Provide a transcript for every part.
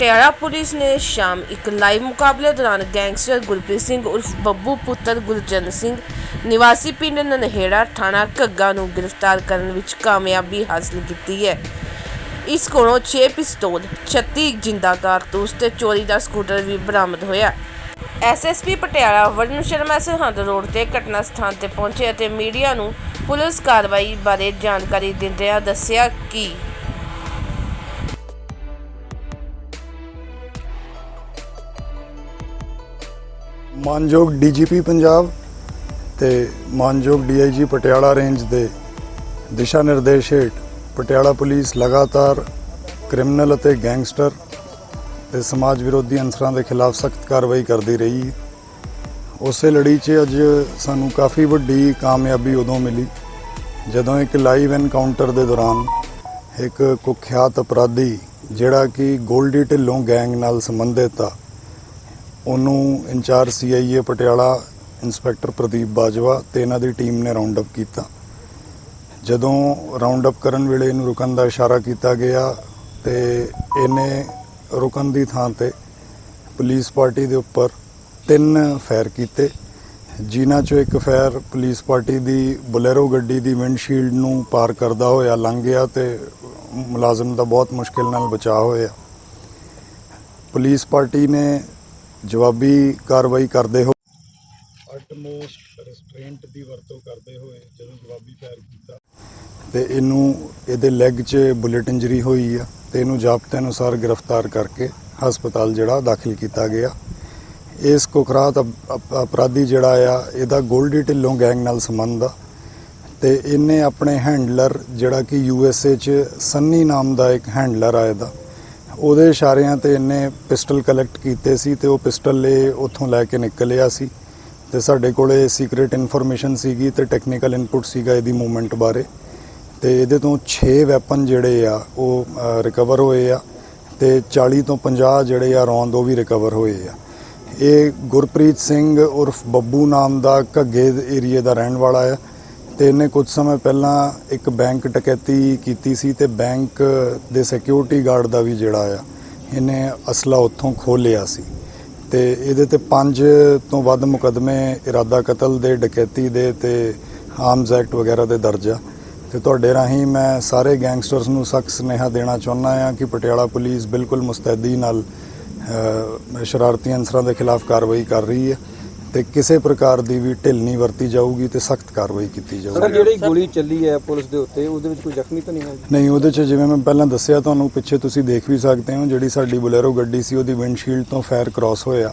Patiala police ਨੇ ਸ਼ਾਮ ਇੱਕ ਲਾਈਵ ਮੁਕਾਬਲੇ ਦੌਰਾਨ ਗੈਂਗਸਟਰ ਗੁਰਪ੍ਰੀਤ ਸਿੰਘ ਉਰਫ ਬੱਬੂ ਪੁੱਤਰ ਗੁਰਜਨ ਸਿੰਘ, ਨਿਵਾਸੀ ਪਿੰਡ ਨਨਹੇੜਾ ਥਾਣਾ ਘੱਗਾ ਨੂੰ ਗ੍ਰਿਫਤਾਰ ਕਰਨ ਵਿੱਚ ਕਾਮਯਾਬੀ ਹਾਸਲ ਕੀਤੀ ਹੈ। ਇਸ ਕੋਲੋਂ 6 ਪਿਸਤੌਲ 36 ਜਿੰਦਾ ਕਾਰਤੂਸ ਤੇ ਚੋਰੀ ਦਾ ਸਕੂਟਰ ਵੀ ਬਰਾਮਦ ਹੋਇਆ। ਐਸਐਸਪੀ ਪਟਿਆਲਾ ਵਰੁਣ ਸ਼ਰਮਾ ਸਰਹੰਦ ਰੋਡ ਤੇ ਘਟਨਾ ਸਥਾਨ ਤੇ ਪਹੁੰਚੇ ਅਤੇ ਮੀਡੀਆ ਨੂੰ ਪੁਲਿਸ ਕਾਰਵਾਈ ਬਾਰੇ ਜਾਣਕਾਰੀ ਦਿੰਦਿਆਂ ਦੱਸਿਆ ਕਿ ਮਾਨਯੋਗ ਡੀਜੀਪੀ ਪੰਜਾਬ ਤੇ ਮਾਨਯੋਗ ਡੀਆਈਜੀ ਪਟਿਆਲਾ ਰੇਂਜ ਦੇ ਦਿਸ਼ਾ ਨਿਰਦੇਸ਼ ਹੇਠ ਪਟਿਆਲਾ ਪੁਲਿਸ ਲਗਾਤਾਰ ਕ੍ਰਿਮੀਨਲ ਅਤੇ ਗੈਂਗਸਟਰ ਤੇ ਸਮਾਜ ਵਿਰੋਧੀ ਅਨਸਰਾਂ ਦੇ ਖਿਲਾਫ ਸਖਤ ਕਾਰਵਾਈ ਕਰਦੀ ਰਹੀ ਹੈ। ਉਸੇ ਲੜੀ 'ਚ ਅੱਜ ਸਾਨੂੰ ਕਾਫੀ ਵੱਡੀ ਕਾਮਯਾਬੀ ਉਦੋਂ ਮਿਲੀ, ਜਦੋਂ ਇੱਕ ਲਾਈਵ ਐਨਕਾਊਂਟਰ ਦੇ ਦੌਰਾਨ ਇੱਕ ਕੁਖਿਆਤ ਅਪਰਾਧੀ ਜਿਹੜਾ ਕਿ ਗੋਲਡੀ ਢਿੱਲੋਂ ਗੈਂਗ ਨਾਲ ਸੰਬੰਧਿਤ ਆ ਉਹਨੂੰ incharge CIA Patiala, inspector Pradeep Bajwa ਤੇ ਇਹਨਾਂ ਦੀ ਟੀਮ ਨੇ ਰਾਉਂਡ ਅਪ ਕੀਤਾ। ਜਦੋਂ ਰਾਉਂਡ ਅਪ ਕਰਨ ਵੇਲੇ ਇਹਨੂੰ ਰੁਕਣ ਦਾ ਇਸ਼ਾਰਾ ਕੀਤਾ ਗਿਆ ਤੇ ਇਹਨੇ ਰੁਕਣ ਦੀ ਥਾਂ ਤੇ ਪੁਲਿਸ ਪਾਰਟੀ ਦੇ ਉੱਪਰ ਤਿੰਨ ਫਾਇਰ ਕੀਤੇ, ਜਿਨ੍ਹਾਂ ਚੋਂ ਇੱਕ ਫਾਇਰ ਪੁਲਿਸ ਪਾਰਟੀ ਦੀ ਬੁਲੇਰੋ ਗੱਡੀ ਦੀ ਵਿੰਡਸ਼ੀਲਡ ਨੂੰ ਪਾਰ ਕਰਦਾ ਹੋਇਆ ਲੰਘ ਗਿਆ ਤੇ ਮੁਲਾਜ਼ਮ ਦਾ ਬਹੁਤ ਮੁਸ਼ਕਿਲ ਨਾਲ ਬਚਾਅ ਹੋਇਆ। ਪੁਲਿਸ ਪਾਰਟੀ ਨੇ ਜਵਾਬੀ ਕਾਰਵਾਈ ਕਰਦੇ ਹੋ। ਅਟਮੋਸਟ ਰੈਸਟ੍ਰੇਂਟ ਦੀ ਵਰਤੋਂ ਕਰਦੇ ਹੋਏ ਜਦੋਂ ਜਵਾਬੀ ਫਾਇਰ ਕੀਤਾ। ਤੇ ਇਹਨੂੰ ਇਹਦੇ ਲੈਗ 'ਚ ਬੁਲੇਟ ਇੰਜਰੀ ਹੋਈ ਆ ਤੇ ਇਹਨੂੰ ਜ਼ਾਬਤੇ ਅਨੁਸਾਰ ਗ੍ਰਿਫਤਾਰ ਕਰਕੇ ਹਸਪਤਾਲ ਜਿਹੜਾ ਦਾਖਲ ਕੀਤਾ ਗਿਆ। ਇਸ ਕੁਖਰਾਤ ਅਪ- ਅਪ- ਅਪਰਾਧੀ ਜਿਹੜਾ ਆ ਇਹਦਾ ਗੋਲਡੀ ਢਿੱਲੋਂ ਗੈਂਗ ਨਾਲ ਸੰਬੰਧ ਆ। ਤੇ ਇਹਨੇ ਆਪਣੇ ਹੈਂਡਲਰ ਜਿਹੜਾ ਕਿ ਯੂ ਐਸ ਏ 'ਚ ਸੰਨੀ ਨਾਮ ਦਾ ਇੱਕ ਹੈਂਡਲਰ ਆ ਇਹਦਾ। ਉਹਦੇ ਇਸ਼ਾਰਿਆਂ ਤੇ ਇਹਨੇ ਪਿਸਟਲ ਕਲੈਕਟ ਕੀਤੇ ਸੀ ਤੇ ਉਹ ਪਿਸਟਲ ਇਹ ਉੱਥੋਂ ਲੈ ਕੇ ਨਿਕਲਿਆ ਸੀ ਤੇ ਸਾਡੇ ਕੋਲੇ ਸੀਕ੍ਰੀਟ ਇਨਫੋਰਮੇਸ਼ਨ ਸੀਗੀ ਤੇ ਟੈਕਨੀਕਲ ਇਨਪੁਟ ਸੀਗਾ ਇਹਦੀ ਮੂਵਮੈਂਟ ਬਾਰੇ। ਤੇ ਇਹਦੇ ਤੋਂ 6 ਵੈਪਨ ਜਿਹੜੇ ਆ, ਉਹ ਰਿਕਵਰ ਹੋਏ ਆ ਤੇ 40 ਤੋਂ 50 ਜਿਹੜੇ ਆ ਰੌਂਦ ਉਹ ਵੀ ਰਿਕਵਰ ਹੋਏ ਆ। ਇਹ ਗੁਰਪ੍ਰੀਤ ਸਿੰਘ ਉਰਫ ਬੱਬੂ ਨਾਮ ਦਾ ਘੱਗੇ ਏਰੀਏ ਦਾ ਰਹਿਣ ਵਾਲਾ ਆ। ਤੇ ਇਹਨੇ ਕੁਝ ਸਮੇਂ ਪਹਿਲਾਂ ਇੱਕ ਬੈਂਕ ਡਕੈਤੀ ਕੀਤੀ ਸੀ ਤੇ ਬੈਂਕ ਦੇ ਸਿਕਿਉਰਿਟੀ ਗਾਰਡ ਦਾ ਵੀ ਜਿਹੜਾ ਆ, ਇਹਨੇ ਅਸਲਾ ਉੱਥੋਂ ਖੋਹ ਲਿਆ ਸੀ। ਤੇ ਇਹਦੇ ਤੇ ਪੰਜ ਤੋਂ ਵੱਧ ਮੁਕਦਮੇ ਇਰਾਦਾ ਕਤਲ ਦੇ, ਡਕੈਤੀ ਦੇ ਤੇ ਆਰਮਸ ਐਕਟ ਵਗੈਰਾ ਦੇ ਦਰਜ ਆ। ਤੇ ਤੁਹਾਡੇ ਰਾਹੀਂ ਮੈਂ ਸਾਰੇ ਗੈਂਗਸਟਰਸ ਨੂੰ ਸਖਤ ਸੁਨੇਹਾ ਦੇਣਾ ਚਾਹੁੰਦਾ ਹਾਂ ਕਿ ਪਟਿਆਲਾ ਪੁਲਿਸ ਬਿਲਕੁਲ ਮੁਸਤੈਦੀ ਨਾਲ ਸ਼ਰਾਰਤੀ ਅਨਸਰਾਂ ਦੇ ਖਿਲਾਫ ਕਾਰਵਾਈ ਕਰ ਰਹੀ ਹੈ। ਤੇ ਕਿਸੇ ਪ੍ਰਕਾਰ ਦੀ ਵੀ ਢਿੱਲ ਨਹੀਂ ਵਰਤੀ ਜਾਊਗੀ ਤੇ ਸਖਤ ਕਾਰਵਾਈ ਕੀਤੀ ਸਰ ਜਾਊਗੀ ਜਿਹੜੀ ਗੋਲੀ ਚੱਲੀ ਹੈ ਪੁਲਿਸ ਦੇ ਉੱਤੇ ਉਹਦੇ ਵਿੱਚ ਕੋਈ ਜ਼ਖਮੀ ਤਾਂ ਨਹੀਂ ਹੈ? ਨਹੀਂ ਉਹਦੇ 'ਚ ਜਿਵੇਂ ਮੈਂ ਪਹਿਲਾਂ ਦੱਸਿਆ ਤੁਹਾਨੂੰ ਪਿੱਛੇ ਤੁਸੀਂ ਦੇਖ ਵੀ ਸਕਦੇ ਹੋ ਜਿਹੜੀ ਸਾਡੀ ਬੁਲੇਰੋ ਗੱਡੀ ਸੀ ਉਹਦੀ ਵਿੰਡਸ਼ੀਲਡ ਤੋਂ ਫਾਇਰ ਕ੍ਰਾਸ ਹੋਇਆ।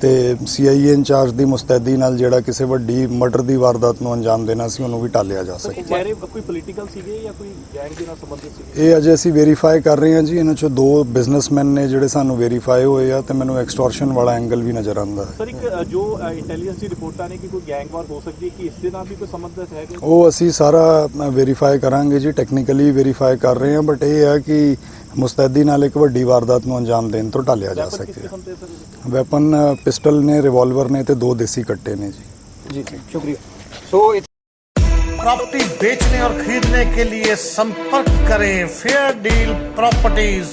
ਤੇ ਸੀਆਈਏ ਇੰਚਾਰਜ ਦੀ ਮੁਸਤੈਦੀ ਨਾਲ ਜਿਹੜਾ ਕਿਸੇ ਵੱਡੀ ਮਰਡਰ ਦੀ ਵਾਰਦਾਤ ਨੂੰ ਅੰਜਾਮ ਦੇਣਾ ਸੀ ਉਹਨੂੰ ਵੀ ਟਾਲਿਆ ਜਾ ਸਕੇ ਚਿਹਰੇ ਕੋਈ ਪੋਲੀਟੀਕਲ ਸੀਗੇ ਜਾਂ ਕੋਈ ਗੈਂਗ ਦੇ ਨਾਲ ਸੰਬੰਧਿਤ ਸੀਗੇ? ਇਹ ਅਜੇ ਅਸੀਂ ਵੈਰੀਫਾਈ ਕਰ ਰਹੇ ਹਾਂ ਜੀ ਇਹਨਾਂ ਚੋਂ ਦੋ ਬਿਜ਼ਨਸਮੈਨ ਨੇ ਜਿਹੜੇ ਸਾਨੂੰ ਵੈਰੀਫਾਈ ਹੋਏ ਆ ਤੇ ਮੈਨੂੰ ਐਕਸਟੋਰਸ਼ਨ ਵਾਲਾ ਐਂਗਲ ਵੀ ਨਜ਼ਰ ਆਉਂਦਾ ਹੈ। ਸਰ ਇੱਕ ਜੋ ਇੰਟੈਲੀਜੈਂਸ ਦੀ ਰਿਪੋਰਟਾਂ ਨੇ ਕਿ ਕੋਈ ਗੈਂਗ ਵਾਰ ਹੋ ਸਕਦੀ ਹੈ ਕਿ ਇਸ ਦੇ ਨਾਲ ਵੀ ਕੋਈ ਸੰਬੰਧਿਤ ਹੈ ਉਹ ਅਸੀਂ ਸਾਰਾ ਵੈਰੀਫਾਈ ਕਰਾਂਗੇ ਜੀ ਟੈਕਨੀਕਲੀ ਵੈਰੀਫਾਈ ਕਰ ਰਹੇ ਹਾਂ ਬਟ ਇਹ ਹੈ ਕਿ ਮੁਸਤੈਦੀ ਨਾਲ ਇੱਕ ਵੱਡੀ ਵਾਰਦਾਤ ਨੂੰ ਅੰਜਾਮ ਦੇਣ ਤੋਂ ਟਾਲਿਆ ਜਾ weapon ਕਿਸ ਸਕੇ ਕਿਸਮ ਦੇ ਸਰ ਵੈਪਨ ਪਿਸਟਲ ਨੇ ਰਿਵਾਲਵਰ ਨੇ ਤੇ ਦੋ ਦੇਸੀ ਕੱਟੇ ਨੇ ਜੀ ਜੀ ਸ਼ੁਕਰੀਆ ਸੋ ਇਹ प्रॉपर्टी बेचने और खरीदने के लिए संपर्क करें फेयर डील प्रॉपर्टीज